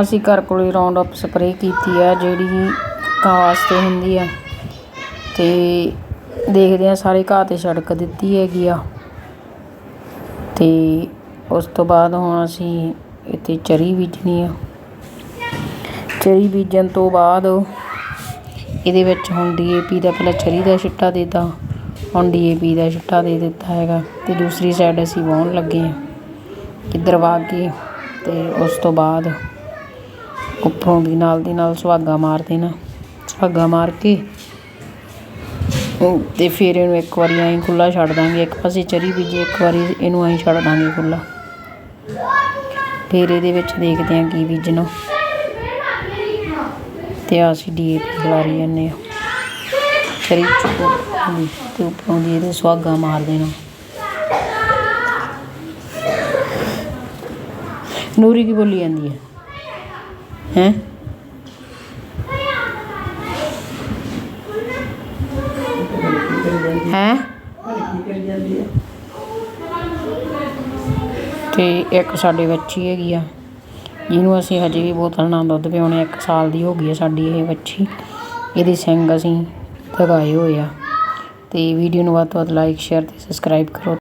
ਅਸੀਂ ਘਰ ਕੋਲ ਰਾਉਂਡ ਅਪ ਸਪਰੇਅ ਕੀਤੀ ਆ ਜਿਹੜੀ ਘਾਹ ਵਾਸਤੇ ਹੁੰਦੀ ਆ ਅਤੇ ਦੇਖਦੇ ਹਾਂ, ਸਾਰੇ ਘਾਹ ਤੇ ਛਿੜਕ ਦਿੱਤੀ ਹੈਗੀ ਆ। ਅਤੇ ਉਸ ਤੋਂ ਬਾਅਦ ਹੁਣ ਅਸੀਂ ਇੱਥੇ ਚਰੀ ਬੀਜਣੀ ਆ। ਚਰੀ ਬੀਜਣ ਤੋਂ ਬਾਅਦ ਇਹਦੇ ਵਿੱਚ ਹੁਣ ਡੀਏਪੀ ਦਾ ਪਹਿਲਾਂ ਚਰੀ ਦਾ ਛਿੱਟਾ ਦੇਤਾ। ਹੁਣ ਡੀਏਪੀ ਦਾ ਛਿੱਟਾ ਦੇ ਦਿੱਤਾ ਹੈਗਾ। ਅਤੇ ਦੂਸਰੀ ਸਾਈਡ ਅਸੀਂ ਵਾਹੁਣ ਲੱਗੇ ਹਾਂ ਕਿੱਧਰ ਵਾਹ ਕੇ ਅਤੇ ਉਸ ਤੋਂ ਬਾਅਦ ਉੱਪਰੋਂ ਦੀ, ਨਾਲ ਦੀ, ਨਾਲ ਸੁਹਾਗਾ ਮਾਰ ਦੇਣਾ। ਸੁਹਾਗਾ ਮਾਰ ਕੇ ਉਹ ਫਿਰ ਇਹਨੂੰ ਇੱਕ ਵਾਰੀ ਐਂ ਖੁੱਲ੍ਹਾ ਛੱਡ ਦਾਂਗੇ। ਇੱਕ ਪਾਸੇ ਚਰੀ ਬੀਜੀ, ਇੱਕ ਵਾਰੀ ਇਹਨੂੰ ਐਂ ਛੱਡ ਦਾਂਗੇ ਖੁੱਲ੍ਹਾ। ਫਿਰ ਇਹਦੇ ਵਿੱਚ ਦੇਖਦੇ ਹਾਂ ਕੀ ਬੀਜਣਾ। ਤੇ ਅਸੀਂ ਡੀਏਪੀ ਖਿਲਾਰੀ ਜਾਂਦੇ ਆ। ਚਰੀ ਚੁੱਕੋ। ਤੇ ਉੱਪਰੋਂ ਦੀ ਇਹਦੇ ਸੁਹਾਗਾ ਮਾਰ ਦੇਣਾ। ਨੂਰੀ ਕੀ ਬੋਲੀ ਜਾਂਦੀ ਹੈ? ਹੈ ਹੈ ਤੇ ਇੱਕ ਸਾਡੇ ਬੱਚੀ ਹੈਗੀ ਆ, ਜਿਹਨੂੰ ਅਸੀਂ ਹਜੇ ਵੀ ਬੋਤਲ ਨਾਲ ਦੁੱਧ ਪਿਆਉਣੇ ਇੱਕ ਸਾਲ ਦੀ ਹੋ ਗਈ ਹੈ ਸਾਡੀ ਇਹ ਬੱਚੀ ਇਹਦੇ ਸਿੰਗ ਅਸੀਂ ਲਗਾਏ ਹੋਏ ਆ। ਤੇ ਵੀਡੀਓ ਨੂੰ ਵੱਧ ਤੋਂ ਵੱਧ ਲਾਈਕ ਸ਼ੇਅਰ ਤੇ ਸਬਸਕ੍ਰਾਈਬ ਕਰੋ।